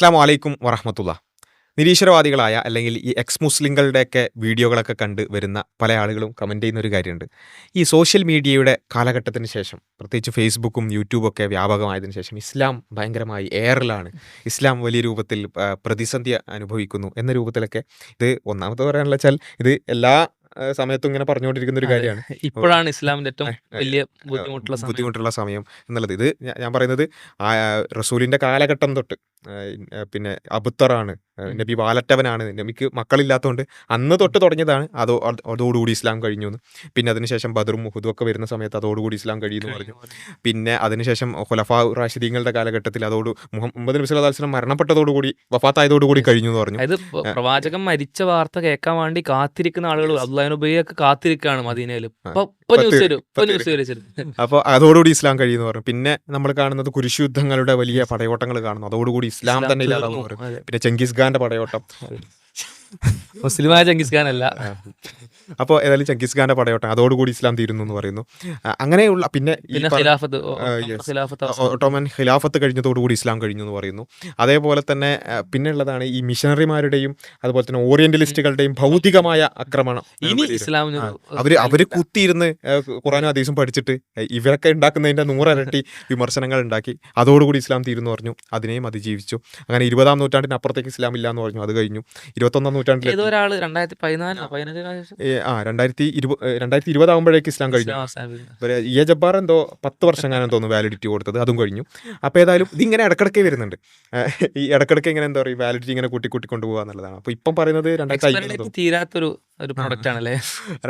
അസ്സാം വലൈക്കും വറഹമത്തുള്ള. നിരീശ്വരവാദികളായ അല്ലെങ്കിൽ ഈ എക്സ് മുസ്ലിങ്ങളുടെയൊക്കെ വീഡിയോകളൊക്കെ കണ്ട് വരുന്ന പല ആളുകളും കമന്റ് ചെയ്യുന്ന ഒരു കാര്യമുണ്ട്. ഈ സോഷ്യൽ മീഡിയയുടെ കാലഘട്ടത്തിന് ശേഷം പ്രത്യേകിച്ച് ഫേസ്ബുക്കും യൂട്യൂബൊക്കെ വ്യാപകമായതിനു ശേഷം ഇസ്ലാം ഭയങ്കരമായി എയറിലാണ് ഇസ്ലാം വലിയ രൂപത്തിൽ പ്രതിസന്ധി അനുഭവിക്കുന്നു എന്ന രൂപത്തിലൊക്കെ ഇത് ഒന്നാമത്തെ പറയാനുള്ള വെച്ചാൽ ഇത് എല്ലാ സമയത്തും ഇങ്ങനെ പറഞ്ഞുകൊണ്ടിരിക്കുന്ന ഒരു കാര്യമാണ്. ഇപ്പോഴാണ് ഇസ്ലാമിന്റെ ഏറ്റവും വലിയ ബുദ്ധിമുട്ടുള്ള സമയം. ബുദ്ധിമുട്ടുള്ള സമയം എന്നുള്ളത്. ഇത് ഞാൻ പറയുന്നത് റസൂലിന്റെ കാലഘട്ടം തൊട്ട് പിന്നെ അബുത്തറാണ്. നബി വാലറ്റവനാണ് നബിക്ക് മക്കളില്ലാത്തതുകൊണ്ട് അന്ന് തൊട്ട് തുടങ്ങിയതാണ്. അതോ അത് അതോടുകൂടി ഇസ്ലാം കഴിഞ്ഞു എന്ന് പിന്നെ അതിനുശേഷം ബദറും മുഹുദും ഒക്കെ വരുന്ന സമയത്ത് അതോടുകൂടി ഇസ്ലാം കഴിയുന്നു പറഞ്ഞു. പിന്നെ അതിനുശേഷം ഖുലഫ റാഷിദീങ്ങളുടെ കാലഘട്ടത്തിൽ അതോട് മുഹമ്മദ് നബി അലൈഹി വസല്ലം മരണപ്പെട്ടതോടുകൂടി വഫാത്തായതോടുകൂടി കഴിഞ്ഞു എന്ന് പറഞ്ഞു. അതായത് പ്രവാചകൻ മരിച്ച വാർത്ത കേൾക്കാൻ വേണ്ടി കാത്തിരിക്കുന്ന ആളുകൾ അബ്ദുല്ലാനുബൈയൊക്കെ കാത്തിരിക്കാണ് മദീനയിൽ അപ്പൊ അതോടുകൂടി ഇസ്ലാം കഴിയുന്നു പറഞ്ഞു പിന്നെ നമ്മൾ കാണുന്നത് കുരിശുദ്ധങ്ങളുടെ വലിയ പടയോട്ടങ്ങൾ കാണുന്നു. അതോടുകൂടി ഇസ്ലാം തന്നെ ഇല്ലാതാവുന്നു പിന്നെ ചെങ്കിസ് ഖാന്റെ പടയോട്ടം. മുസ്ലിമായ ചങ്കിസ് ഖാൻ അല്ല അപ്പോൾ ഏതായാലും ചെങ്കിസ് ഖാന്റെ പടയോട്ടം അതോടുകൂടി ഇസ്ലാം തീരുന്നു എന്ന് പറയുന്നു. അങ്ങനെയുള്ള പിന്നെ ഒട്ടോമൻ ഖിലാഫത്ത് കഴിഞ്ഞതോടുകൂടി ഇസ്ലാം കഴിഞ്ഞു എന്ന് പറയുന്നു. അതേപോലെ തന്നെ പിന്നെ ഉള്ളതാണ് ഈ മിഷണറിമാരുടെയും അതുപോലെ തന്നെ ഓറിയന്റലിസ്റ്റുകളുടെയും ഭൗതികമായ ആക്രമണം. ഇനി ഇസ്ലാം അവർ അവർ. കുത്തിയിരുന്ന് ഖുറാനും ഹദീസും പഠിച്ചിട്ട് ഇവരൊക്കെ ഉണ്ടാക്കുന്നതിന്റെ നൂറരട്ടി വിമർശനങ്ങൾ ഉണ്ടാക്കി. അതോടുകൂടി ഇസ്ലാം തീരുന്നു പറഞ്ഞു. അതിനെയും അതിജീവിച്ചു. അങ്ങനെ ഇരുപതാം നൂറ്റാണ്ടിന് അപ്പുറത്തേക്ക് ഇസ്ലാം ഇല്ല എന്ന് പറഞ്ഞു. അത് കഴിഞ്ഞു. ഇരുപത്തൊന്നാം നൂറ്റാണ്ടിൽ ഏതോ രണ്ടായിരത്തി പതിനാല് ആ. രണ്ടായിരത്തി ഇരുപത് രണ്ടായിരത്തി ഇരുപതാകുമ്പോഴേക്ക് ഇസ്ലാം കഴിഞ്ഞു. ഇയ ജബ്ബാർ എന്തോ പത്ത് വർഷം കാലം തോന്നുന്നു വാലിഡിറ്റി കൊടുത്തത് അതും കഴിഞ്ഞു. അപ്പോൾ ഏതായാലും ഇതിങ്ങനെ ഇടക്കിടക്കേ വരുന്നുണ്ട്. ഈ ഇടക്കിടക്ക് ഇങ്ങനെ എന്താ പറയുക വാലിഡിറ്റി ഇങ്ങനെ കൂട്ടി കൂട്ടി കൊണ്ടുപോകുക എന്നുള്ളതാണ് അപ്പോൾ ഇപ്പം പറയുന്നത് രണ്ടായിരത്തി തീരാത്തൊരു ഒരു പ്രൊഡക്റ്റ് ആണല്ലേ?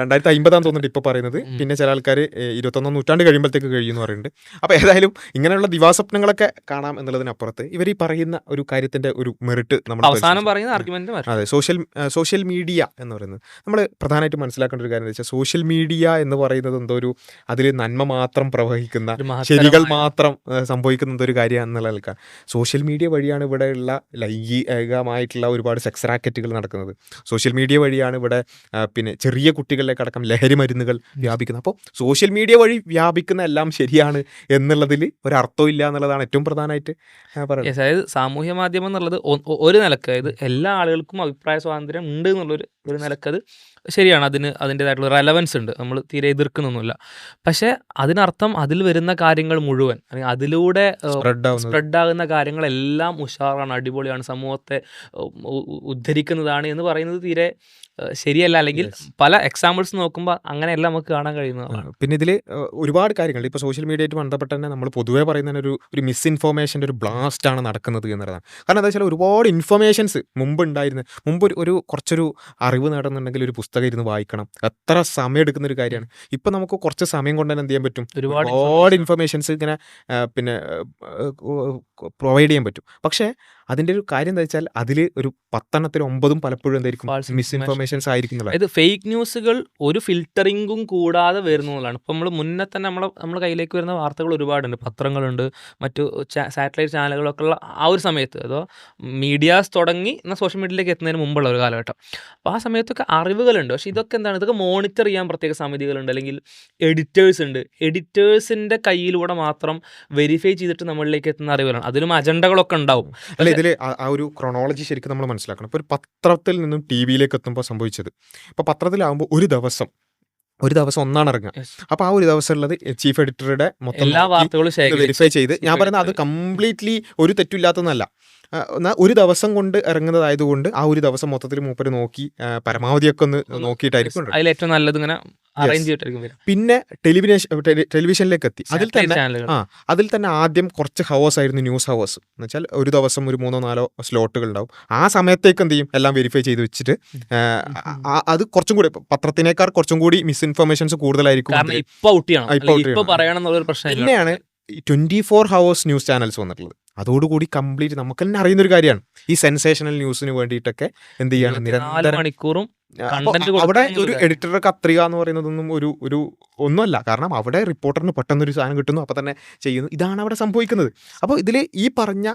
രണ്ടായിരത്തി അമ്പതാന്ന് തോന്നുന്നുണ്ട് ഇപ്പോൾ പറയുന്നത്. പിന്നെ ചില ആൾക്കാർ ഇരുപത്തൊന്നാം നൂറ്റാണ്ട് കഴിയുമ്പോഴത്തേക്ക് കഴിയുമെന്ന് പറയുന്നുണ്ട്. അപ്പോൾ ഏതായാലും ഇങ്ങനെയുള്ള ദിവാസ്വപ്നങ്ങളൊക്കെ കാണാം എന്നുള്ളതിനപ്പുറത്ത് ഇവർ ഈ പറയുന്ന ഒരു കാര്യത്തിന്റെ ഒരു മെറിറ്റ് നമ്മൾ അവസാനം പറയുന്ന ആർഗ്യുമെന്റ് അതെ സോഷ്യൽ സോഷ്യൽ മീഡിയ എന്ന് പറയുന്നത്. നമ്മൾ പ്രധാനമായിട്ട് മനസ്സിലാക്കേണ്ട ഒരു കാര്യം എന്ന് വെച്ചാൽ സോഷ്യൽ മീഡിയ എന്ന് പറയുന്നത് എന്തോ ഒരു അതിൽ നന്മ മാത്രം പ്രവഹിക്കുന്ന ശരികൾ മാത്രം സംഭവിക്കുന്ന ഒരു കാര്യം എന്നുള്ള ആൾക്കാർ സോഷ്യൽ മീഡിയ വഴിയാണ് ഇവിടെയുള്ള ലൈംഗികമായിട്ടുള്ള ഒരുപാട് സെക്സ് റാക്കറ്റുകൾ നടക്കുന്നത്. സോഷ്യൽ മീഡിയ വഴിയാണ് ഇവിടെ പിന്നെ ചെറിയ കുട്ടികളിലേക്കടക്കം ലഹരി മരുന്നുകൾ വ്യാപിക്കുന്നത് അപ്പോൾ സോഷ്യൽ മീഡിയ വഴി വ്യാപിക്കുന്ന എല്ലാം ശരിയാണ് എന്നുള്ളതിൽ ഒരർത്ഥവും ഇല്ല എന്നുള്ളതാണ് ഏറ്റവും പ്രധാനമായിട്ട് പറയുന്നത്. അതായത് സാമൂഹ്യ മാധ്യമം എന്നുള്ളത് ഒരു നിലയ്ക്ക് അതായത് എല്ലാ ആളുകൾക്കും അഭിപ്രായ സ്വാതന്ത്ര്യം ഉണ്ട് എന്നുള്ളൊരു ഒരു നിലയ്ക്ക് അത് ശരിയാണ് അതിന് അതിന്റെതായിട്ടുള്ള റെലവൻസ് ഉണ്ട്. നമ്മൾ തീരെ എതിർക്കുന്നൊന്നുമില്ല. പക്ഷേ അതിനർത്ഥം അതിൽ വരുന്ന കാര്യങ്ങൾ മുഴുവൻ അല്ലെങ്കിൽ അതിലൂടെ സ്പ്രെഡ് ആവുന്നത്. ആകുന്ന കാര്യങ്ങളെല്ലാം ഉഷാറാണ് അടിപൊളിയാണ് സമൂഹത്തെ ഉദ്ധരിക്കുന്നതാണ് എന്ന് പറയുന്നത് തീരെ ശരിയല്ല. അല്ലെങ്കിൽ പല എക്സാമ്പിൾസ് നോക്കുമ്പോൾ അങ്ങനെയല്ല നമുക്ക് കാണാൻ കഴിയുന്നത്. കഴിയുന്നതാണ് പിന്നെ ഇതിൽ ഒരുപാട് കാര്യങ്ങൾ. ഇപ്പോൾ സോഷ്യൽ മീഡിയയായിട്ട് ബന്ധപ്പെട്ട് തന്നെ നമ്മൾ പൊതുവേ പറയുന്നതിന് ഒരു ഒരു മിസ്ഇൻഫോർമേഷന്റെ ഒരു ബ്ലാസ്റ്റ് ആണ് നടക്കുന്നത് എന്നുള്ളതാണ്. കാരണം എന്താ വെച്ചാൽ ഒരുപാട് ഇൻഫർമേഷൻസ് മുമ്പ് ഉണ്ടായിരുന്നു മുമ്പ് ഒരു ഒരു കുറച്ചൊരു അറിവ് നേടുന്നുണ്ടെങ്കിൽ ഒരു പുസ്തകം ഇരുന്ന് വായിക്കണം. എത്ര സമയം എടുക്കുന്ന ഒരു കാര്യമാണ്. ഇപ്പം നമുക്ക് കുറച്ച് സമയം കൊണ്ട് തന്നെ എന്ത് ചെയ്യാൻ പറ്റും? ഒരുപാട് ഇൻഫർമേഷൻസ് ഇങ്ങനെ പിന്നെ പ്രൊവൈഡ് ചെയ്യാൻ പറ്റും. പക്ഷേ അതിന്റെ ഒരു കാര്യം എന്താ വെച്ചാൽ അതിൽ ഒരു പത്തെണ്ണത്തിൽ ഒമ്പതും പലപ്പോഴും എന്തായിരിക്കും? മിസ് മിസ്ഇൻഫർമേഷൻസ് ആയിരിക്കും അതായത് ഫേക്ക് ന്യൂസുകൾ ഒരു ഫിൽറ്ററിംഗും കൂടാതെ വരുന്നു എന്നുള്ളതാണ്. ഇപ്പം നമ്മൾ മുന്നേ തന്നെ നമ്മളെ നമ്മുടെ കയ്യിലേക്ക് വരുന്ന വാർത്തകൾ ഒരുപാടുണ്ട്. പത്രങ്ങളുണ്ട് മറ്റു സാറ്റലൈറ്റ് ചാനലുകളൊക്കെ ഉള്ള ആ ഒരു സമയത്ത്. അതോ മീഡിയാസ് തുടങ്ങി എന്നാൽ സോഷ്യൽ മീഡിയയിലേക്ക് എത്തുന്നതിന് മുമ്പുള്ള ഒരു കാലഘട്ടം. അപ്പോൾ ആ സമയത്തൊക്കെ അറിവുകളുണ്ട്. പക്ഷേ ഇതൊക്കെ എന്താണ്? ഇതൊക്കെ മോണിറ്റർ ചെയ്യാൻ പ്രത്യേക സമിതികളുണ്ട്. അല്ലെങ്കിൽ എഡിറ്റേഴ്സ് ഉണ്ട്. എഡിറ്റേഴ്സിന്റെ കയ്യിലൂടെ മാത്രം വെരിഫൈ ചെയ്തിട്ട് നമ്മളിലേക്ക് എത്തുന്ന അറിവുകളാണ്. അതിലും അജണ്ടകളൊക്കെ ഉണ്ടാവും. അല്ല ഇതിൽ ആ ഒരു ക്രൊണോളജി ശരിക്കും നമ്മൾ മനസ്സിലാക്കണം. ഇപ്പോൾ ഒരു പത്രത്തിൽ നിന്നും ടി വിയിലേക്ക് എത്തുമ്പോൾ സംഭവിച്ചത്. അപ്പോൾ പത്രത്തിലാവുമ്പോൾ ഒരു ദിവസം ഒരു ദിവസം ഒന്നാണ് ഇറങ്ങുക. അപ്പോൾ ആ ഒരു ദിവസം ഉള്ളത് ചീഫ് എഡിറ്ററുടെ മൊത്തം വെരിഫൈ ചെയ്ത് ഞാൻ പറയുന്നത് അത് കംപ്ലീറ്റ്ലി ഒരു തെറ്റില്ലാത്തതെന്നല്ല ആ, എന്നാൽ ഒരു ദിവസം കൊണ്ട് ഇറങ്ങുന്നതായതുകൊണ്ട് ആ ഒരു ദിവസം മൊത്തത്തിൽ മൂപ്പര് നോക്കി പരമാവധി പരമാവധിയൊക്കെ ഒന്ന് നോക്കിയിട്ടായിരിക്കും അതിൽ ഏറ്റവും നല്ലത് ഇങ്ങനെ പിന്നെ ടെലിവിഷൻ ടെലിവിഷനിലേക്ക് എത്തി. അതിൽ തന്നെ ആ അതിൽ തന്നെ ആദ്യം കുറച്ച് ഹവേഴ്സ് ആയിരുന്നു ന്യൂസ് ഹവേഴ്സ് എന്ന് വെച്ചാൽ ഒരു ദിവസം ഒരു മൂന്നോ നാലോ സ്ലോട്ടുകൾ ഉണ്ടാവും. ആ സമയത്തേക്ക് എന്ത് ചെയ്യും? എല്ലാം വെരിഫൈ ചെയ്ത് വെച്ചിട്ട് അത് കുറച്ചും കൂടി പത്രത്തിനേക്കാൾ കുറച്ചും കൂടി മിസ്ഇൻഫർമേഷൻസ് കൂടുതലായിരിക്കും ഇപ്പൊ പിന്നെയാണ് twenty four hours news channels വന്നിട്ടുള്ളത്. അതോടുകൂടി കംപ്ലീറ്റ് നമുക്ക് തന്നെ അറിയുന്ന ഒരു കാര്യമാണ്. ഈ സെൻസേഷണൽ ന്യൂസിന് വേണ്ടിയിട്ടൊക്കെ എന്ത് ചെയ്യാണ്? നിരന്തരം മണിക്കൂറും അവിടെ ഒരു എഡിറ്റർ കത്രിക എന്ന് പറയുന്നതൊന്നും ഒരു ഒരു ഒന്നുമല്ല. കാരണം അവിടെ റിപ്പോർട്ടറിന് പെട്ടെന്ന് ഒരു സാധനം കിട്ടുന്നു അപ്പോൾ തന്നെ ചെയ്യുന്നു. ഇതാണ് അവിടെ സംഭവിക്കുന്നത്. അപ്പോൾ ഇതിൽ ഈ പറഞ്ഞ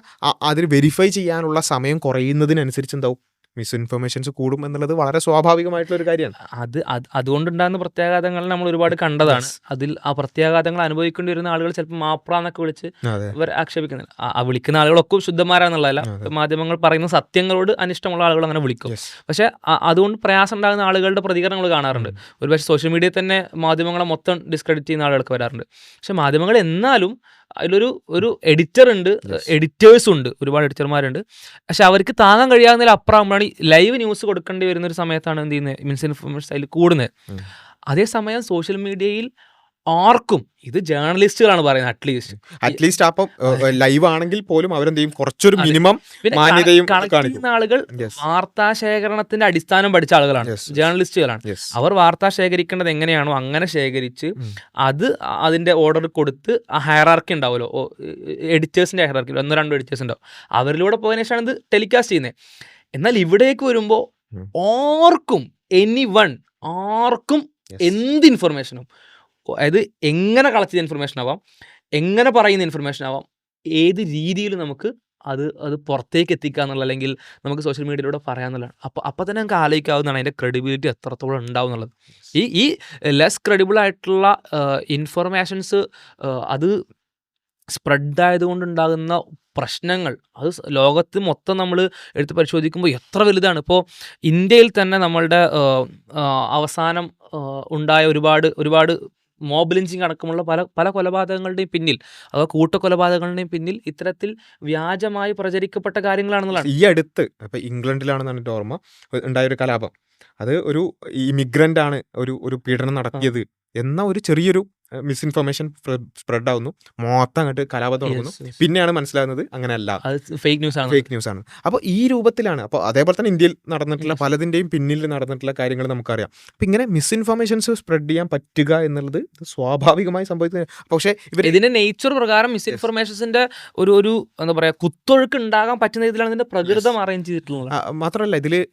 അതിൽ വെരിഫൈ ചെയ്യാനുള്ള സമയം കുറയുന്നതിനനുസരിച്ച് എന്താവും? മിസ്ഇൻഫർമേഷൻസ് കൂടും എന്നുള്ളത് വളരെ സ്വാഭാവികമായിട്ടുള്ള ഒരു കാര്യമാണ്. അത് അത് അതുകൊണ്ടുണ്ടാകുന്ന പ്രത്യാഘാതങ്ങൾ നമ്മൾ ഒരുപാട് കണ്ടതാണ്. അതിൽ ആ പ്രത്യാഘാതങ്ങൾ അനുഭവിക്കേണ്ടി വരുന്ന ആളുകൾ ചിലപ്പോൾ മാപ്രാന്നൊക്കെ വിളിച്ച് അതെ. ഇവർ ആക്ഷേപിക്കുന്നില്ല. ആ- വിളിക്കുന്ന ആളുകളൊക്കെ ശുദ്ധന്മാരാന്നുള്ളതല്ല. മാധ്യമങ്ങൾ പറയുന്ന സത്യങ്ങളോട് അനിഷ്ടമുള്ള ആളുകൾ അങ്ങനെ വിളിക്കും. പക്ഷേ അതുകൊണ്ട് പ്രയാസം ഉണ്ടാകുന്ന ആളുകളുടെ പ്രതികരണങ്ങൾ കാണാറുണ്ട്. ഒരുപക്ഷെ സോഷ്യൽ മീഡിയയിൽ തന്നെ മാധ്യമങ്ങളെ മൊത്തം ഡിസ്ക്രെഡിറ്റ് ചെയ്യുന്ന ആളുകൾക്ക് വരാറുണ്ട്. പക്ഷെ മാധ്യമങ്ങൾ എന്നാലും അതിലൊരു ഒരു എഡിറ്റർ ഉണ്ട് എഡിറ്റേഴ്സ് ഉണ്ട് ഒരുപാട് എഡിറ്റർമാരുണ്ട് പക്ഷെ അവർക്ക് താങ്ങാൻ കഴിയാവുന്നതിൽ അപ്പുറമാണ് ഈ ലൈവ് ന്യൂസ് കൊടുക്കേണ്ടി വരുന്ന ഒരു സമയത്താണ് എന്ത് ചെയ്യുന്നത് മീൻസ് ഇൻഫർമേഷൻ അതിൽ കൂടുന്നത്. അതേസമയം സോഷ്യൽ മീഡിയയിൽ ആർക്കും ഇത് ജേർണലിസ്റ്റുകളാണ് പറയുന്നത് അറ്റ്ലീസ്റ്റ് അറ്റ്ലീസ്റ്റ് അപ്പം ലൈവ് ആണെങ്കിൽ പോലും അവരെന്ത് ചെയ്യും കുറച്ചൊരു മിനിമം മാന്യതയും കണക്ട് ആളുകൾ. വാർത്താ ശേഖരണത്തിന്റെ അടിസ്ഥാനം പഠിച്ച ആളുകളാണ്. ജേർണലിസ്റ്റുകളാണ്. അവർ വാർത്ത ശേഖരിക്കേണ്ടത് എങ്ങനെയാണോ അങ്ങനെ ശേഖരിച്ച് അത് അതിന്റെ ഓർഡർ കൊടുത്ത് ആ ഹയറാർക്കി ഉണ്ടാവുമല്ലോ. എഡിറ്റേഴ്സിന്റെ ഹയറാർക്കി ഒന്നോ രണ്ടോ എഡിറ്റേഴ്സ് ഉണ്ടാവും. അവരിലൂടെ പോയതിനു ശേഷമാണ് ഇത് ടെലികാസ്റ്റ് ചെയ്യുന്നത് എന്നാൽ ഇവിടേക്ക് വരുമ്പോൾ. ആർക്കും എനി വൺ ആർക്കും എന്ത് ഇൻഫർമേഷനും അതായത് എങ്ങനെ കളക്ട് ചെയ്ത ഇൻഫർമേഷൻ ആവാം എങ്ങനെ പറയുന്ന ഇൻഫർമേഷൻ ആവാം ഏത് രീതിയിൽ നമുക്ക് അത് അത് പുറത്തേക്ക് എത്തിക്കുക എന്നുള്ള അല്ലെങ്കിൽ നമുക്ക് സോഷ്യൽ മീഡിയയിലൂടെ പറയാന്നുള്ളതാണ് അപ്പോൾ അപ്പോൾ തന്നെ നമുക്ക് ആലോചിക്കാവുന്നതാണ് അതിന്റെ ക്രെഡിബിലിറ്റി എത്രത്തോളം ഉണ്ടാവും എന്നുള്ളത്. ഈ ഈ ലെസ് ക്രെഡിബിൾ ആയിട്ടുള്ള ഇൻഫർമേഷൻസ് അത് സ്പ്രെഡ് ആയതുകൊണ്ടുണ്ടാകുന്ന പ്രശ്നങ്ങൾ അത് ലോകത്ത് മൊത്തം നമ്മൾ എടുത്ത് പരിശോധിക്കുമ്പോൾ എത്ര വലുതാണ്. ഇപ്പോൾ ഇന്ത്യയിൽ തന്നെ നമ്മളുടെ അവസാനം ഉണ്ടായ ഒരുപാട് ഒരുപാട് മോബ് ലിഞ്ചിങ് അടക്കമുള്ള പല പല കൊലപാതകങ്ങളുടെയും പിന്നിൽ അഥവാ കൂട്ടക്കൊലപാതകങ്ങളുടെയും പിന്നിൽ ഇത്തരത്തിൽ വ്യാജമായി പ്രചരിക്കപ്പെട്ട കാര്യങ്ങളാണെന്നുള്ളതാണ്. ഈ അടുത്ത് ഇപ്പം ഇംഗ്ലണ്ടിലാണെന്നാണ് എന്റെ ഓർമ്മ ഉണ്ടായൊരു കലാപം. അത് ഒരു ഇമിഗ്രന്റ് ആണ് ഒരു ഒരു പീഡനം നടത്തിയത് എന്ന ഒരു ചെറിയൊരു മിസ്ഇൻഫർമേഷൻ സ്പ്രെഡ് ആവുന്നു മൊത്തം അങ്ങോട്ട് കലാപം തുടങ്ങുന്നു. പിന്നെയാണ് മനസ്സിലാകുന്നത് അങ്ങനെയല്ല. ഫേക്ക് ന്യൂസ് ആണ്. ഫേക്ക് ന്യൂസ് ആണ്. അപ്പോൾ ഈ രൂപത്തിലാണ് അപ്പോൾ അതേപോലെ തന്നെ ഇന്ത്യയിൽ നടന്നിട്ടുള്ള പലതിന്റെയും പിന്നിൽ നടന്നിട്ടുള്ള കാര്യങ്ങൾ നമുക്കറിയാം. അപ്പം ഇങ്ങനെ മിസ്ഇൻഫർമേഷൻസ് സ്പ്രെഡ് ചെയ്യാൻ പറ്റുക എന്നുള്ളത് സ്വാഭാവികമായി സംഭവിക്കുന്നത് പക്ഷേ ഇവർ ഇതിന്റെ നേച്ചർ പ്രകാരം മിസ്ഇൻഫർമേഷൻസിന്റെ ഒരു ഒരു എന്താ പറയുക കുത്തൊഴുക്ക് ഉണ്ടാകാൻ പറ്റുന്ന രീതിയിലാണ് ഇതിന്റെ പ്രകൃതം അറേഞ്ച് ചെയ്തിട്ടുള്ളത്. മാത്രമല്ല ഇതിൽ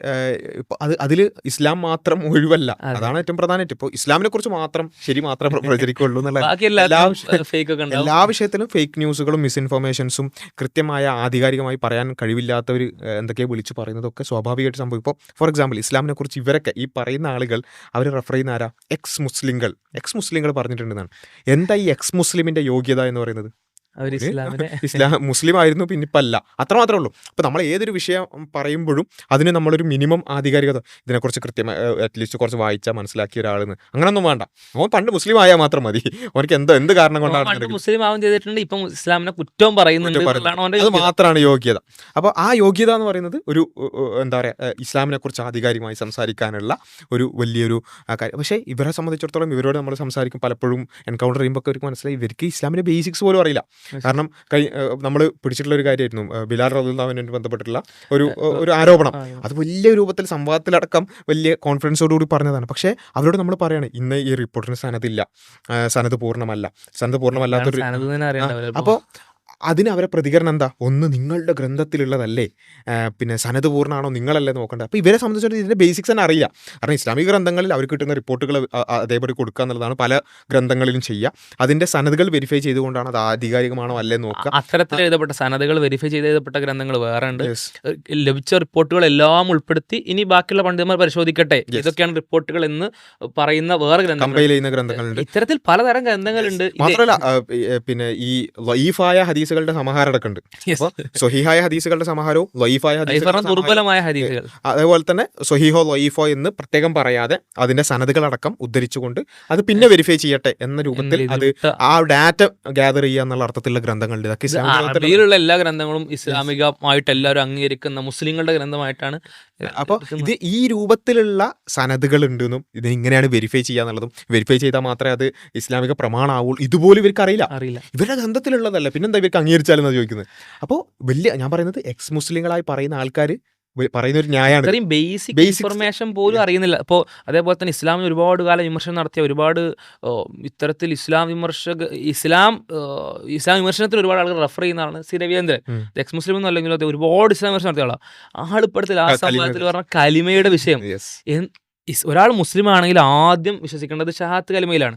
അത് അതിൽ ഇസ്ലാം മാത്രം ഒഴിവല്ല. അതെ. അതാണ് ഏറ്റവും പ്രധാനമായിട്ട്. ഇപ്പോൾ ഇസ്ലാമിനെ കുറിച്ച് മാത്രം ശരി മാത്രം പ്രചരിക്കുള്ളൂ എന്നുള്ള എല്ലാ വിഷയത്തിലും ഫേക്ക് ന്യൂസുകളും മിസ്ഇൻഫർമേഷൻസും കൃത്യമായ ആധികാരികമായി പറയാൻ കഴിവില്ലാത്തവർ എന്തൊക്കെയോ വിളിച്ചു പറയുന്നതൊക്കെ സ്വാഭാവികമായിട്ട് സംഭവിക്കും. ഇപ്പോൾ ഫോർ എക്സാമ്പിൾ ഇസ്ലാമിനെ കുറിച്ച് ഇവരൊക്കെ ഈ പറയുന്ന ആളുകൾ അവർ റെഫർ ചെയ്യുന്ന ആരാ? എക്സ് മുസ്ലിങ്ങൾ എക്സ് മുസ്ലിങ്ങൾ പറഞ്ഞിട്ടുണ്ടെന്നാണ്. എന്താ ഈ എക്സ് മുസ്ലിമിന്റെ യോഗ്യത എന്ന് പറയുന്നത്? അവർ ഇസ്ലാമിനെ ഇസ്ലാം മുസ്ലിം ആയിരുന്നു പിന്നെ ഇപ്പം അല്ല. അത്ര മാത്രമേ ഉള്ളൂ. അപ്പം നമ്മൾ ഏതൊരു വിഷയം പറയുമ്പോഴും അതിന് നമ്മളൊരു മിനിമം ആധികാരികത ഇതിനെക്കുറിച്ച് കൃത്യമായി അറ്റ്ലീസ്റ്റ് കുറച്ച് വായിച്ചാൽ മനസ്സിലാക്കിയ ഒരാളെന്ന്. അങ്ങനൊന്നും വേണ്ട. അവൻ പണ്ട് മുസ്ലിം ആയാൽ മാത്രം മതി. അവർക്ക് എന്തോ എന്ത് കാരണം കൊണ്ടാണ് മുസ്ലിം ആവും ചെയ്തിട്ടുണ്ട് ഇപ്പം ഇസ്ലാമിനെ കുറ്റവും പറയുന്നുണ്ട്. അത് മാത്രമാണ് യോഗ്യത. അപ്പോൾ ആ യോഗ്യത എന്ന് പറയുന്നത് ഒരു എന്താ പറയുക ഇസ്ലാമിനെ കുറിച്ച് ആധികാരികമായി സംസാരിക്കാനുള്ള ഒരു വലിയൊരു കാര്യം. പക്ഷേ ഇവരെ സംബന്ധിച്ചിടത്തോളം ഇവരോട് നമ്മൾ സംസാരിക്കും. പലപ്പോഴും എൻകൗണ്ടർ ചെയ്യുമ്പോൾ അവർക്ക് മനസ്സിലായി. ഇവർക്ക് ഇസ്ലാമിന്റെ ബേസിക്സ് പോലും അറിയില്ല. കാരണം കൈ നമ്മൾ പിടിച്ചിട്ടുള്ള ഒരു കാര്യമായിരുന്നു. ബിലാൽ റബുല്ലാവിനുമായിട്ട് ബന്ധപ്പെട്ടിട്ടുള്ള ഒരു ഒരു ആരോപണം. അത് വലിയ രൂപത്തിൽ സംവാദത്തിലടക്കം വലിയ കോൺഫിഡൻസോടുകൂടി പറഞ്ഞതാണ്. പക്ഷേ അവരോട് നമ്മൾ പറയാണ് ഇന്ന് ഈ റിപ്പോർട്ടിന് സനതില്ല സനത് പൂർണമല്ല. സനത് പൂർണമല്ലാത്തൊരു അപ്പോൾ അതിന് അവരെ പ്രതികരണം എന്താ? ഒന്ന് നിങ്ങളുടെ ഗ്രന്ഥത്തിലുള്ളതല്ലേ. പിന്നെ സനത് പൂർണമാണോ നിങ്ങളല്ലേ നോക്കേണ്ടത് അപ്പോൾ ഇവരെ സംബന്ധിച്ചിടത്തോളം ഇതിന്റെ ബേസിക്സ് തന്നെ അറിയില്ല കാരണം ഇസ്ലാമിക ഗ്രന്ഥങ്ങളിൽ അവർക്ക് കിട്ടുന്ന റിപ്പോർട്ടുകൾ അതേപടി കൊടുക്കുക എന്നുള്ളതാണ് പല ഗ്രന്ഥങ്ങളിലും ചെയ്യുക. അതിന്റെ സനതുകൾ വെരിഫൈ ചെയ്തുകൊണ്ടാണ് അത് ആധികാരികമാണോ അല്ലേ നോക്കുക. അത്തരത്തിൽ എഴുതപ്പെട്ട സനതുകൾ വെരിഫൈ ചെയ്ത് എഴുതപ്പെട്ട ഗ്രന്ഥങ്ങൾ വേറെ ഉണ്ട്. ലഭിച്ച റിപ്പോർട്ടുകൾ എല്ലാം ഉൾപ്പെടുത്തി ഇനി ബാക്കിയുള്ള പണ്ഡിതന്മാർ പരിശോധിക്കട്ടെ. ഇതൊക്കെയാണ് റിപ്പോർട്ടുകൾ എന്ന് പറയുന്ന വേറെ ഗ്രന്ഥങ്ങൾ. ഇത്തരത്തിൽ പലതരം ഗ്രന്ഥങ്ങളുണ്ട്. മാത്രമല്ല പിന്നെ ഈ, വൈഫായ ലൈഫായ ഹദീസുകളുടെ സമാഹാരം അടക്കമുണ്ട്. അപ്പോൾ സ്വഹീഹായ ഹദീസുകളുടെ സമാഹാരവും ലൈഫായ ഹദീസുകളുടെ ദുർബലമായ ഹദീസുകൾ. അതേപോലെ തന്നെ സൊഹീഹോ ലൊയ്ഫോ എന്ന് പ്രത്യേകം പറയാതെ അതിന്റെ സനതുകളടക്കം ഉദ്ധരിച്ചുകൊണ്ട് അത് പിന്നെ വെരിഫൈ ചെയ്യട്ടെ എന്ന രൂപത്തിൽ അത് ആ ഡാറ്റ ഗ്യാദർ ചെയ്യുക എന്നുള്ള അർത്ഥത്തിലുള്ള ഗ്രന്ഥങ്ങളുണ്ട്. ഇതൊക്കെ അറബിയിലുള്ള എല്ലാ ഗ്രന്ഥങ്ങളും ഇസ്ലാമികമായിട്ട് എല്ലാവരും അംഗീകരിക്കുന്ന മുസ്ലിങ്ങളുടെ ഗ്രന്ഥമായിട്ടാണ് അപ്പോൾ ഇത് ഈ രൂപത്തിലുള്ള സനതുകൾ ഉണ്ടെന്നും ഇത് ഇങ്ങനെയാണ് വെരിഫൈ ചെയ്യുക എന്നുള്ളതും വെരിഫൈ ചെയ്താൽ മാത്രമേ അത് ഇസ്ലാമിക പ്രമാണമാവുള്ളൂ. ഇതുപോലും ഇവർക്ക് അറിയില്ല. അറിയില്ല. ഇവരുടെ ഗന്ധത്തിലുള്ളതല്ല പിന്നെന്താ ഇവർക്ക് അംഗീകരിച്ചാലെന്നാണ് ചോദിക്കുന്നത്? അപ്പോൾ വലിയ ഞാൻ പറയുന്നത് എക്സ് മുസ്ലിങ്ങളായി പറയുന്ന ആൾക്കാർ പറയുന്ന ഒരു ന്യായമാണ് ഇത്രയും ബേസിക് ഇൻഫർമേഷൻ പോലും അറിയുന്നില്ല. അപ്പോൾ അതേപോലെ തന്നെ ഇസ്ലാമിന് ഒരുപാട് കാലം വിമർശനം നടത്തിയ ഒരുപാട് ഇത്തരത്തിൽ ഇസ്ലാം വിമർശക ഇസ്ലാം ഇസ്ലാം വിമർശനത്തിൽ ഒരുപാട് ആളുകൾ റെഫർ ചെയ്യുന്ന ആളാണ് സി രവീന്ദ്രൻ. എക്സ് മുസ്ലിം ഒന്നും അല്ലെങ്കിലും അത് ഒരുപാട് ഇസ്ലാം വിമർശനം നടത്തിയ ആളാണ്. ആളിപ്പടുത്തിൽ ആ സംഭവത്തിൽ പറഞ്ഞ കലിമയുടെ വിഷയം. ഒരാൾ മുസ്ലിം ആണെങ്കിൽ ആദ്യം വിശ്വസിക്കേണ്ടത് ഷഹാത്ത് കലിമയിലാണ്.